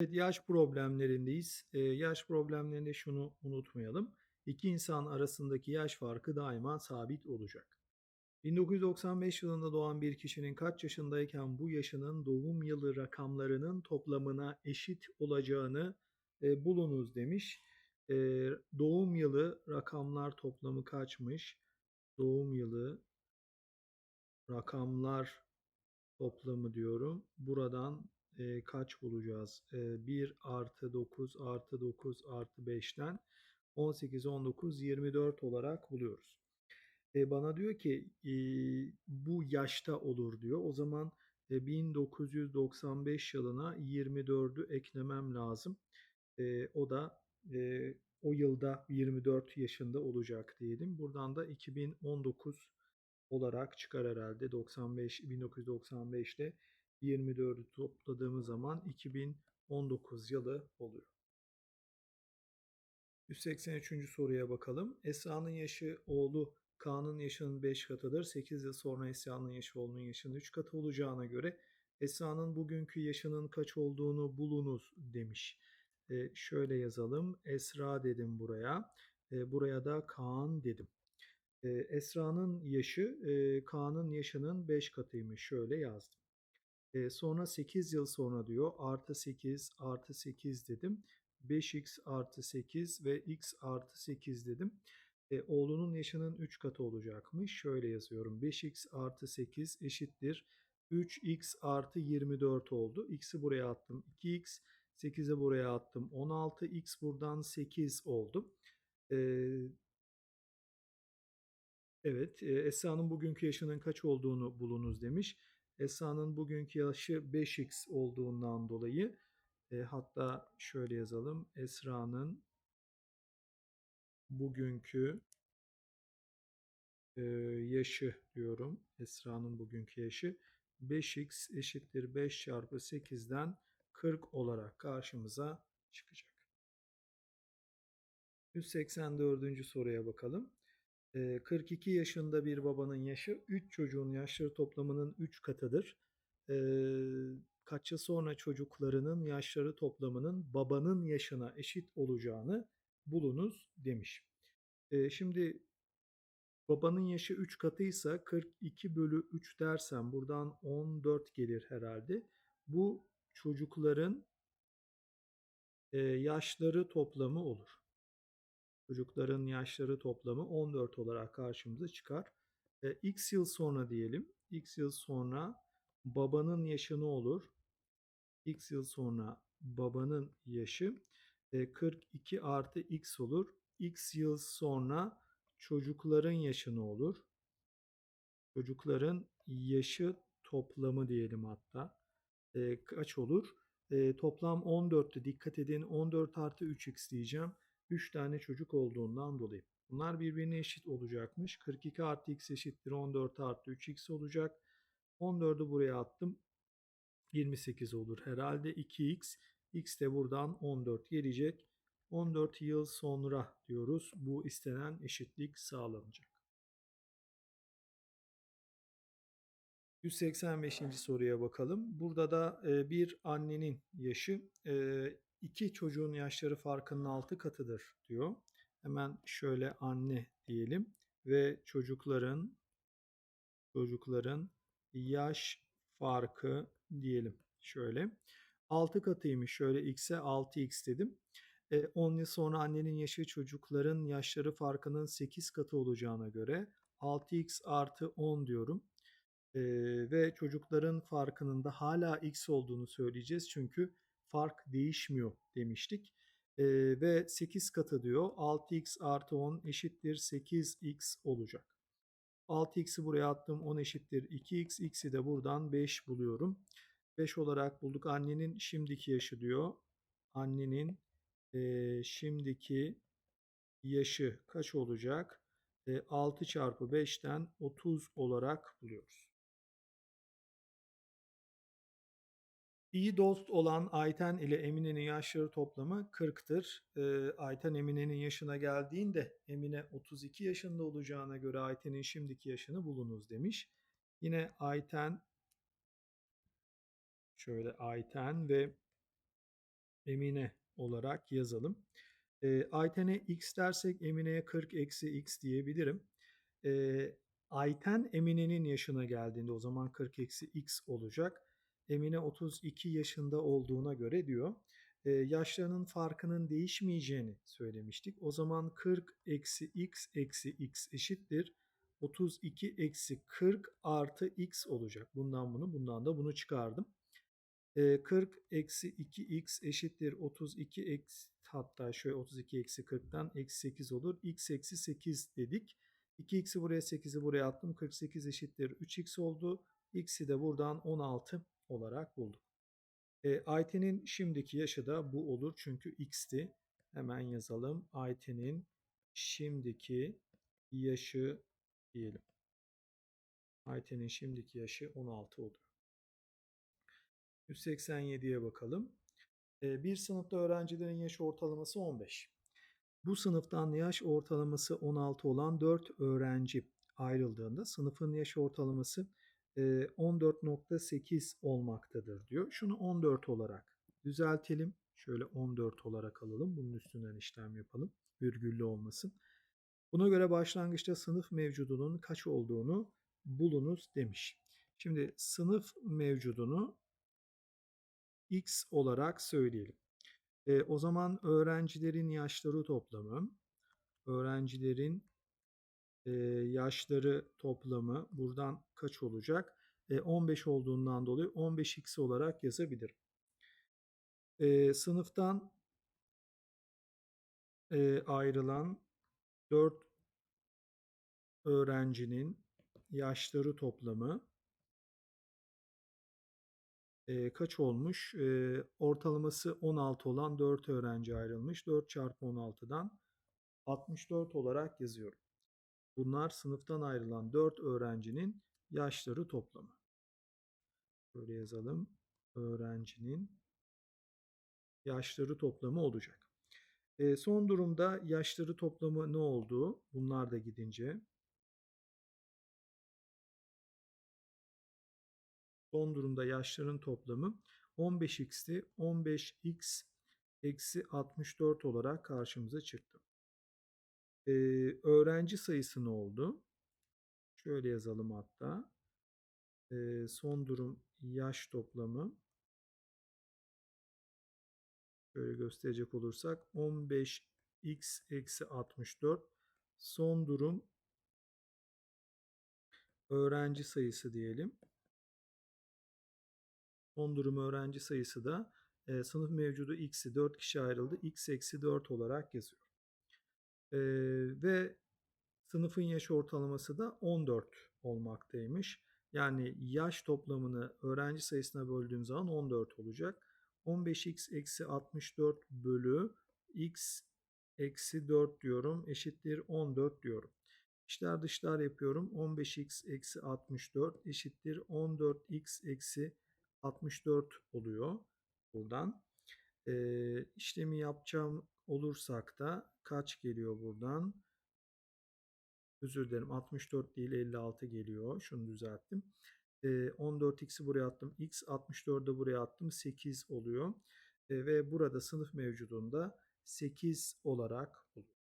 Evet, yaş problemlerindeyiz. Eee, yaş problemlerinde şunu unutmayalım. İki insan arasındaki yaş farkı daima sabit olacak. 1995 yılında doğan bir kişinin kaç yaşındayken bu yaşının doğum yılı rakamlarının toplamına eşit olacağını e, bulunuz demiş. E, doğum yılı rakamlar toplamı kaçmış? Doğum yılı rakamlar toplamı diyorum. Buradan e, kaç bulacağız? E, 1 artı 9 artı 9 artı 5'ten 18, 19, 24 olarak buluyoruz. E, bana diyor ki e, bu yaşta olur diyor. O zaman e, 1995 yılına 24'ü eklemem lazım. E, o da e, o yılda 24 yaşında olacak diyelim. Buradan da 2019 olarak çıkar herhalde 95 1995'te 24'ü topladığımız zaman 2019 yılı oluyor. 183. soruya bakalım. Esra'nın yaşı oğlu Kaan'ın yaşının 5 katıdır. 8 yıl sonra Esra'nın yaşı oğlunun yaşının 3 katı olacağına göre Esra'nın bugünkü yaşının kaç olduğunu bulunuz demiş. E, şöyle yazalım. Esra dedim buraya. E, buraya da Kaan dedim. E, Esra'nın yaşı e, Kaan'ın yaşının 5 katıymış. Şöyle yazdım. E, sonra 8 yıl sonra diyor artı 8 artı 8 dedim. 5x artı 8 ve x artı 8 dedim. E, oğlunun yaşının 3 katı olacakmış. Şöyle yazıyorum. 5x artı 8 eşittir. 3x artı 24 oldu. X'i buraya attım. 2x 8'e buraya attım. 16 x buradan 8 oldu. Ee, evet e, Esra'nın bugünkü yaşının kaç olduğunu bulunuz demiş. Esra'nın bugünkü yaşı 5x olduğundan dolayı e, hatta şöyle yazalım. Esra'nın bugünkü e, yaşı diyorum. Esra'nın bugünkü yaşı 5x eşittir 5 çarpı 8'den 40 olarak karşımıza çıkacak. 184. soruya bakalım. 42 yaşında bir babanın yaşı 3 çocuğun yaşları toplamının 3 katıdır. Kaç yıl sonra çocuklarının yaşları toplamının babanın yaşına eşit olacağını bulunuz demiş. Şimdi babanın yaşı 3 katıysa 42 bölü 3 dersem buradan 14 gelir herhalde. Bu çocukların yaşları toplamı olur. Çocukların yaşları toplamı 14 olarak karşımıza çıkar. X yıl sonra diyelim. X yıl sonra babanın yaşı ne olur? X yıl sonra babanın yaşı 42 artı X olur. X yıl sonra çocukların yaşı ne olur? Çocukların yaşı toplamı diyelim hatta. E, kaç olur? E, toplam 14'tü. Dikkat edin 14 artı 3x diyeceğim. 3 tane çocuk olduğundan dolayı. Bunlar birbirine eşit olacakmış. 42 artı x eşittir 14 artı 3x olacak. 14'ü buraya attım. 28 olur. Herhalde 2x. x de buradan 14 gelecek. 14 yıl sonra diyoruz bu istenen eşitlik sağlanacak. 185. soruya bakalım. Burada da bir annenin yaşı iki çocuğun yaşları farkının altı katıdır diyor. Hemen şöyle anne diyelim ve çocukların çocukların yaş farkı diyelim şöyle. 6 katıymış şöyle x'e 6x dedim. 10 yıl sonra annenin yaşı çocukların yaşları farkının 8 katı olacağına göre 6x artı 10 diyorum. Ee, ve çocukların farkının da hala x olduğunu söyleyeceğiz. Çünkü fark değişmiyor demiştik. Ee, ve 8 katı diyor 6x artı 10 eşittir 8x olacak. 6x'i buraya attım 10 eşittir 2x. x'i de buradan 5 buluyorum. 5 olarak bulduk. Annenin şimdiki yaşı diyor. Annenin e, şimdiki yaşı kaç olacak? E, 6 çarpı 5'ten 30 olarak buluyoruz. İyi dost olan Ayten ile Emine'nin yaşları toplamı 40'tır. E, Ayten Emine'nin yaşına geldiğinde Emine 32 yaşında olacağına göre Ayten'in şimdiki yaşını bulunuz demiş. Yine Ayten şöyle Ayten ve Emine olarak yazalım. E, Ayten'e x dersek Emine'ye 40 eksi x diyebilirim. E, Ayten Emine'nin yaşına geldiğinde o zaman 40 eksi x olacak. Emine 32 yaşında olduğuna göre diyor. E, yaşlarının farkının değişmeyeceğini söylemiştik. O zaman 40 eksi x eksi x eşittir. 32 eksi 40 artı x olacak. Bundan bunu bundan da bunu çıkardım. 40 eksi 2x eşittir 32 eksi hatta şöyle 32 eksi 40'tan eksi 8 olur. x eksi 8 dedik. 2x'i buraya 8'i buraya attım. 48 eşittir 3x oldu. x'i de buradan 16 olarak buldum. E, Ayten'in şimdiki yaşı da bu olur çünkü x'ti. Hemen yazalım. Ayten'in şimdiki yaşı diyelim. Ayten'in şimdiki yaşı 16 oluyor. 187'ye bakalım. Bir sınıfta öğrencilerin yaş ortalaması 15. Bu sınıftan yaş ortalaması 16 olan 4 öğrenci ayrıldığında sınıfın yaş ortalaması 14.8 olmaktadır diyor. Şunu 14 olarak düzeltelim. Şöyle 14 olarak alalım. Bunun üstünden işlem yapalım. Virgüllü olmasın. Buna göre başlangıçta sınıf mevcudunun kaç olduğunu bulunuz demiş. Şimdi sınıf mevcudunu x olarak söyleyelim. E, o zaman öğrencilerin yaşları toplamı, öğrencilerin e, yaşları toplamı buradan kaç olacak? E, 15 olduğundan dolayı 15x olarak yazabilirim. E, sınıftan e, ayrılan 4 öğrencinin yaşları toplamı e, kaç olmuş? E, ortalaması 16 olan 4 öğrenci ayrılmış. 4 çarpı 16'dan 64 olarak yazıyorum. Bunlar sınıftan ayrılan 4 öğrencinin yaşları toplamı. Böyle yazalım. Öğrencinin yaşları toplamı olacak. E, son durumda yaşları toplamı ne oldu? Bunlar da gidince Son durumda yaşların toplamı 15x'ti. 15x eksi 64 olarak karşımıza çıktı. Ee, öğrenci sayısı ne oldu? Şöyle yazalım hatta. Ee, son durum yaş toplamı. Şöyle gösterecek olursak 15x eksi 64 son durum öğrenci sayısı diyelim. Son durum öğrenci sayısı da e, sınıf mevcudu x'i 4 kişi ayrıldı. x eksi 4 olarak yazıyor. E, ve sınıfın yaş ortalaması da 14 olmaktaymış. Yani yaş toplamını öğrenci sayısına böldüğüm zaman 14 olacak. 15x eksi 64 bölü x eksi 4 diyorum eşittir 14 diyorum. İşler dışlar yapıyorum. 15x eksi 64 eşittir 14x eksi 64 oluyor buradan. E, işlemi yapacağım olursak da kaç geliyor buradan? Özür dilerim 64 değil 56 geliyor. Şunu düzelttim. E, 14x'i buraya attım. x 64'ü buraya attım. 8 oluyor. Ve burada sınıf mevcudunda 8 olarak buluyor.